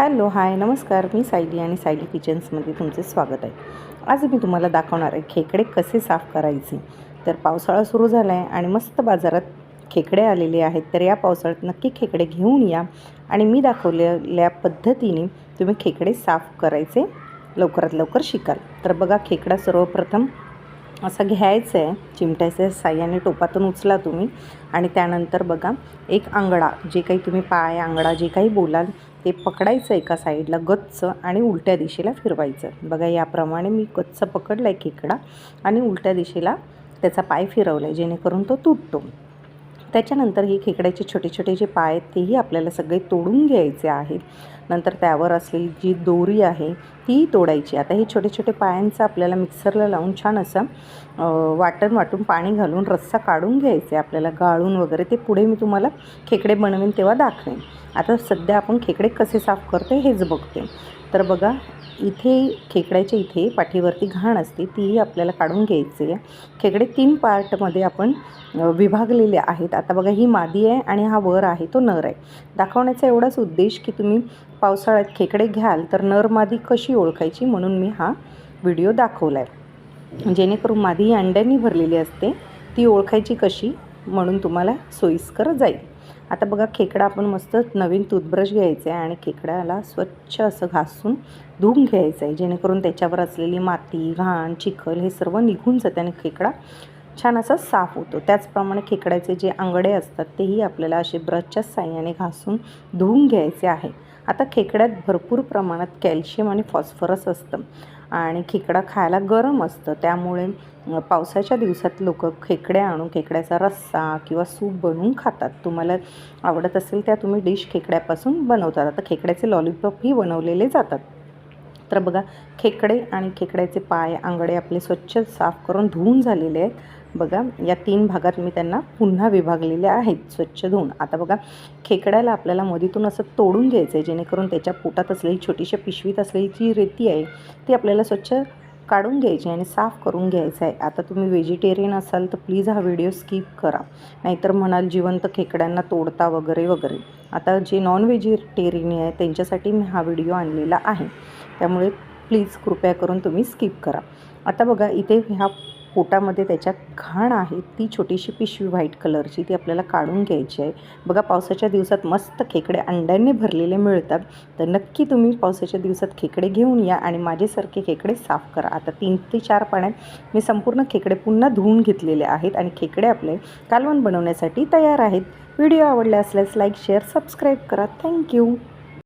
Hello hi नमस्कार. मी सायली आणि सायली किचन्समध्ये तुमचे स्वागत आहे. आज मी तुम्हाला दाखवणार आहे खेकडे कसे साफ करायचे. तर पावसाळा सुरू झाला आहे आणि मस्त बाजारात खेकडे आलेले आहेत. तर या पावसाळ्यात नक्की खेकडे घेऊन या. आणि मी दाखवलेल्या पद्धतीने तुम्ही खेकडे साफ करायचे. लवकरात लवकर शिकाल. तर बघा खेकडा सर्वप्रथम असं घ्यायचं आहे. चिमट्याच्या साह्याने टोपातून उचला तुम्ही. आणि त्यानंतर बघा एक आंगडा जे काही तुम्ही पाय आंगडा जे काही बोलाल ते पकडायचं एका साईडला गच्च आणि उलट्या दिशेला फिरवायचं. बघा याप्रमाणे मी गच्च पकडला आहे खेकडा आणि उलट्या दिशेला त्याचा पाय फिरवला आहे जेणेकरून तो तुटतो. त्याच्यानंतर ही खेकड्याचे छोटे छोटे जे पाय आहेत तेही आपल्याला सगळे तोडून घ्यायचे आहेत. नंतर त्यावर असलेली जी दोरी आहे तीही तोडायची. आता हे छोटे छोटे पायांचं आपल्याला मिक्सरला लावून छान असं वाटण वाटून पाणी घालून रस्सा काढून घ्यायचे आपल्याला. गाळून वगैरे ते पुढे मी तुम्हाला खेकडे बनवेन तेव्हा दाखवेन. आता सध्या आपण खेकडे कसे साफ करतो हेच बघते. तर बघा इथे खेकड्याच्या इथे पाठीवरती घाण असते तीही आपल्याला काढून घ्यायची आहे. खेकडे तीन पार्टमध्ये आपण विभागलेले आहेत. आता बघा ही मादी आहे आणि हा वर आहे तो नर आहे. दाखवण्याचा एवढाच उद्देश की तुम्ही पावसाळ्यात खेकडे घ्याल तर नर मादी कशी ओळखायची म्हणून मी हा व्हिडिओ दाखवला आहे जेणेकरून मादी ही अंड्यांनी भरलेली असते ती ओळखायची कशी म्हणून तुम्हाला सोयीस्कर जाईल. आता बघा खेकडा आपण मस्त नवीन टूथब्रश घ्यायचा आहे आणि खेकड्याला स्वच्छ असं घासून धुवून घ्यायचं आहे जेणेकरून त्याच्यावर असलेली माती घाण चिखल हे सर्व निघून जाते आणि खेकडा छान असा साफ होतो. त्याचप्रमाणे खेकड्याचे जे आंगडे असतात तेही आपल्याला असे ब्रशच्या साह्याने घासून धुवून घ्यायचे आहे. आता खेकड्यात भरपूर प्रमाणात कॅल्शियम आणि फॉस्फरस असतं आणि खेकडा खायला गरम असतं. त्यामुळे पावसाच्या दिवसात लोक खेकड्या आणून खेकड्याचा रस्सा किंवा सूप बनवून खातात. तुम्हाला आवडत असेल त्या तुम्ही डिश खेकड्यापासून बनवतात. आता खेकड्याचे लॉलीपॉपही बनवलेले जातात. तर बघा खेकडे आणि खेकड्याचे पाय आंगडे आपले स्वच्छ साफ करून धुवून झालेले आहेत. बघा या तीन भागात मी त्यांना पुन्हा विभागलेले आहेत स्वच्छ धुवून. आता बघा खेकड्याला आपल्याला मधीतून असं तोडून घ्यायचं आहे जेणेकरून त्याच्या पोटात असलेली छोटीशा पिशवीत असलेली जी रेती आहे ती आपल्याला स्वच्छ काढून घ्यायची आणि साफ करून घ्यायचं आहे आता तुम्ही व्हेजिटेरियन असाल तर प्लीज हा व्हिडिओ स्किप करा. नाहीतर म्हणाल जिवंत खेकड्यांना तोडता वगैरे वगैरे. आता जे नॉन व्हेजिटेरियन आहे त्यांच्यासाठी मी हा व्हिडिओ आणलेला आहे. त्यामुळे प्लीज कृपया करून तुम्ही स्किप करा. आता बघा इथे ह्या पोटामध्ये त्याच्या घाण आहे ती छोटीशी पिशवी व्हाईट कलरची ती आपल्याला काढून घ्यायची आहे. बघा पावसाच्या दिवसात मस्त खेकडे अंड्यांनी भरलेले मिळतात. तर नक्की तुम्ही पावसाच्या दिवसात खेकडे घेऊन या आणि माझ्यासारखे खेकडे साफ करा. आता तीन ते चार पाण्यात मी संपूर्ण खेकडे पुन्हा धुवून घेतलेले आहेत आणि खेकडे आपले कालवण बनवण्यासाठी तयार आहेत. व्हिडिओ आवडले असल्यास लाईक शेअर सबस्क्राईब करा. Thank you.